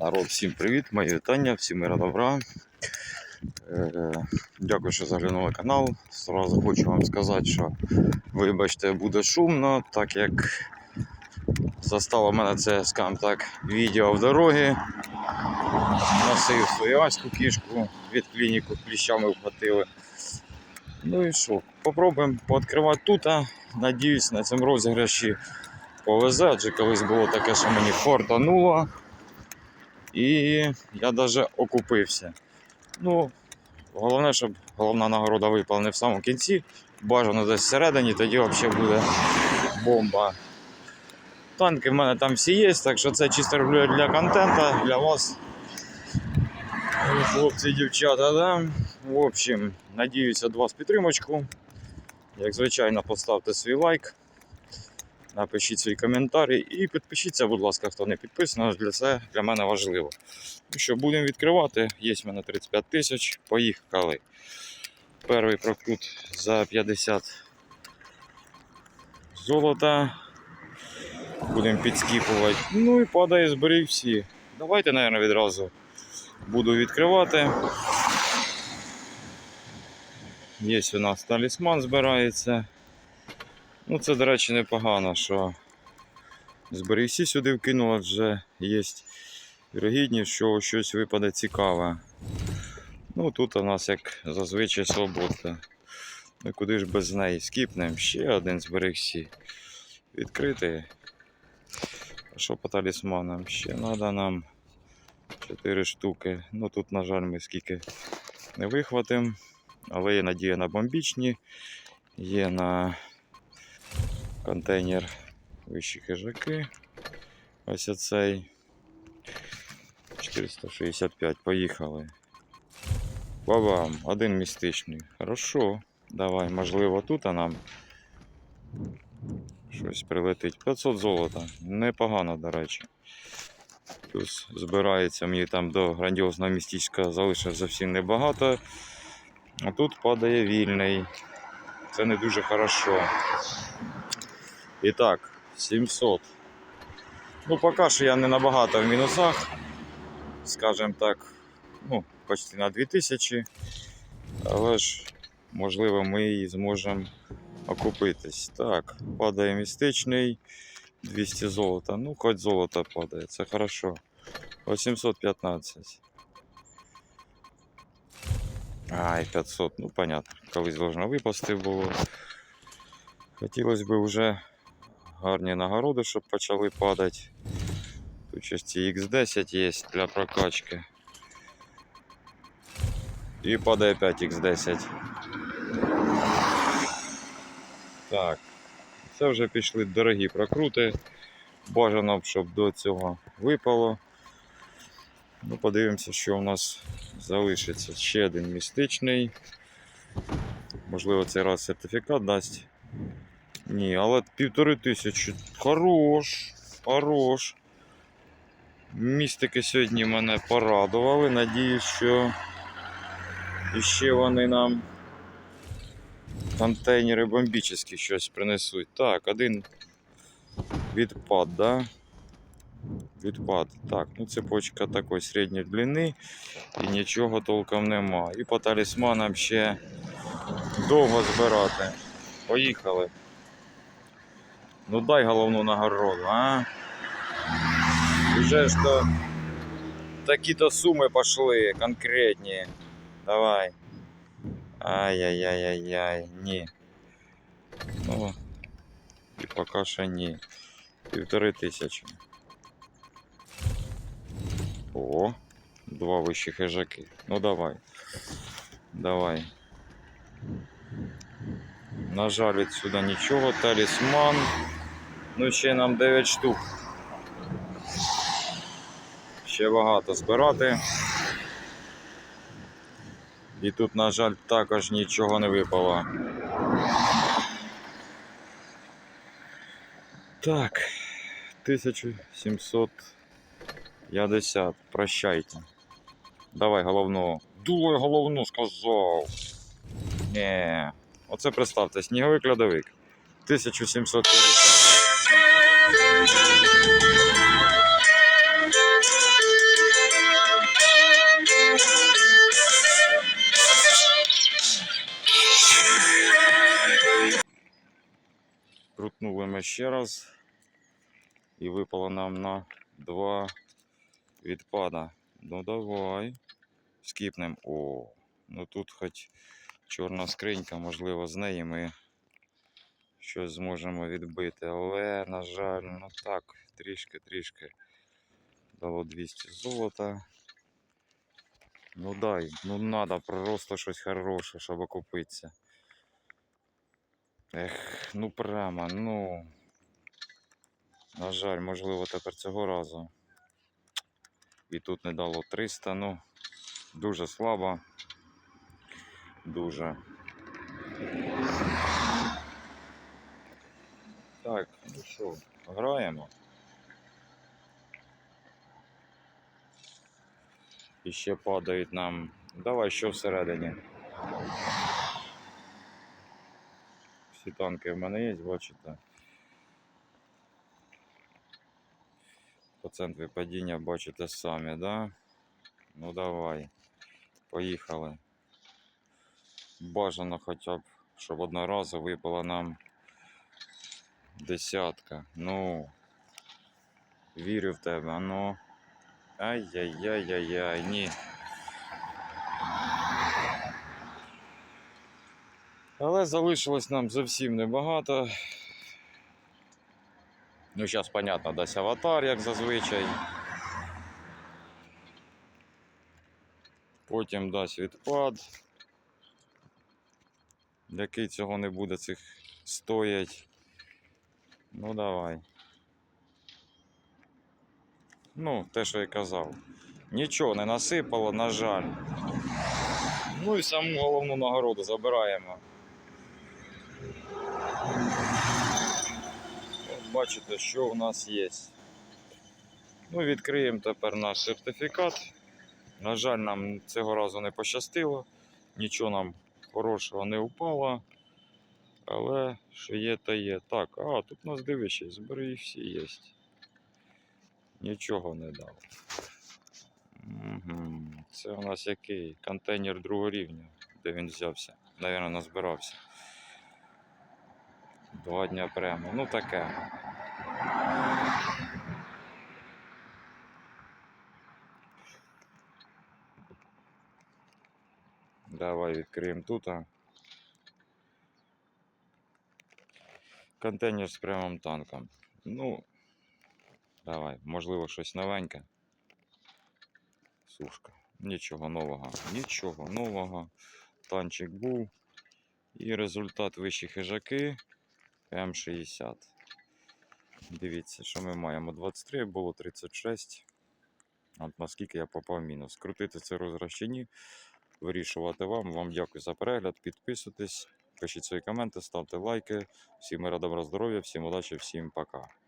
Народ, всім привіт, мої вітання, всім мира добра. Е, Дякую, що заглянули канал. Зразу хочу вам сказати, що вибачте, буде шумно, так як застало мене це, скажімо так, відео в дорогі. Носив свою аську кішку від клініку, кліщами вхватили. Ну і що, попробуємо пооткривати тут. Надіюсь, на цьому розіграші повезе, адже колись було таке, що мені фортануло. І я навіть окупився. Ну, головне, щоб головна нагорода випала не в самому кінці, бажано десь всередині, тоді взагалі буде бомба. Танки в мене там всі є, так що це чисто роблю для контенту, для вас. Хлопці дівчата, да? В общем, надіюся від вас підтримочку. Як звичайно, поставте свій лайк, напишіть свій коментарі і підпишіться, будь ласка, хто не підписаний, для це для мене важливо. Що, будемо відкривати. Є в мене 35 тисяч. Поїхали. Перший прокрут за 50 золота. Будемо підскіпувати. Ну і падає зберіг всі. Давайте, мабуть, відразу буду відкривати. Є у нас талісман збирається. Ну, це, до речі, непогано, що зберігся сюди вкинула, вже є вірогідність, що щось випаде цікаве. Ну, тут у нас, як зазвичай, свободка. Ну куди ж без неї? Скіпнемо. Ще один зберігся. Відкритий. А що по талісманам? Ще треба нам 4 штуки. Ну тут, на жаль, ми скільки не вихватимо. Але є надія на бомбічні, є на контейнер вищі хижаки. Ось оцей. 465. Поїхали. Бабам, один містичний. Хорошо. Давай, можливо, тут а нам щось прилетить. 500 золота. Непогано, до речі. Плюс збирається мені там до грандіозного містечка залишилось зовсім небагато. А тут падає вільний. Це не дуже хорошо. І так, 700. Ну, поки що я не набагато в мінусах. Скажем так, ну, почти на 2000. Але ж, можливо, ми і зможемо окупитись. Так, падає містичний. 200 золота. Ну, хоч золото падає, це хорошо. 815. Ай, 500, ну понятно. Колись должно випасти було. Хотілося б вже гарні нагороди, щоб почали падати. Тут ще ці X10 є для прокачки. І падає 5 X10. Так. Це вже пішли дорогі прокрути. Бажано б, щоб до цього випало. Ну, подивимося, що у нас залишиться. Ще один містичний. Можливо, цей раз сертифікат дасть. Ні, але півтори тисячі. Хорош, хорош. Містики сьогодні мене порадували. Надіюсь, що іще вони нам контейнери бомбічні щось принесуть. Так, один відпад, да? Відпад. Так, ну цепочка такої середньої длини і нічого толком нема. І по талісманам ще довго збирати. Поїхали. Ну дай головну нагороду, а? Уже ж то такі-то суми пішли конкретні. Давай. Ай-яй-яй-яй-яй, ні. Ну, і поки що ні. Півтори тисячі. О, два вищі хижаки. Ну давай. Давай. На жаль, відсюди нічого. Талісман. Ну, ще нам 9 штук. Ще багато збирати. І тут, на жаль, також нічого не випало. Так, 1750. Прощайте. Давай головного. Дуло головну сказав. Ні. Оце представте, сніговик льодовик. 1750. Крутнули ми ще раз і випало нам на два відпада. Ну давай. Скіпнемо! О, ну тут хоч чорна скринька, можливо, з неї ми щось зможемо відбити. Але, на жаль, ну так, трішки-трішки дало 200 золота. Ну дай, ну надо просто щось хороше, щоб окупитися. Ех, ну прямо, ну. На жаль, можливо, тепер цього разу. І тут не дало 300, ну дуже слабо. Дуже. Так, ну що, граємо. І ще падають нам. Давай що всередині. Всі танки в мене є, бачите. Процент випадіння бачите самі, да? Ну давай. Поїхали. Бажано хоча б, щоб одноразово випала нам десятка. Ну. Вірю в тебе, ну. Ай-яй-яй-яй-яй, ні. Але залишилось нам зовсім небагато. Ну, зараз, понятно, дасть аватар, як зазвичай. Потім дасть відпад. Який цього не буде, цих стоять. Ну давай. Ну, те, що я казав. Нічого не насипало, на жаль. Ну і саму головну нагороду забираємо. От бачите, що у нас є. Ну, відкриємо тепер наш сертифікат. На жаль, нам цього разу не пощастило, нічого нам хорошого не впало. Але що є, то є. Так, а тут у нас дивишся, збери їх всі є. Нічого не дав. Угу. Це у нас який? Контейнер другого рівня, де він взявся. Навірно, назбирався. Два дня прямо. Ну таке. Давай відкриємо тут. а. Контейнер з прямим танком. Ну, давай, можливо, щось новеньке. Сушка. Нічого нового. Нічого нового. Танчик був. І результат вищі хижаки М60. Дивіться, що ми маємо. 23 було 36. От наскільки я попав мінус. Крутити це розіграш чи ні. Вирішувати вам. Вам дякую за перегляд. Підписуйтесь, пишіть свої коменти, ставте лайки. Всім мира, добра, всім удачі, всім пока.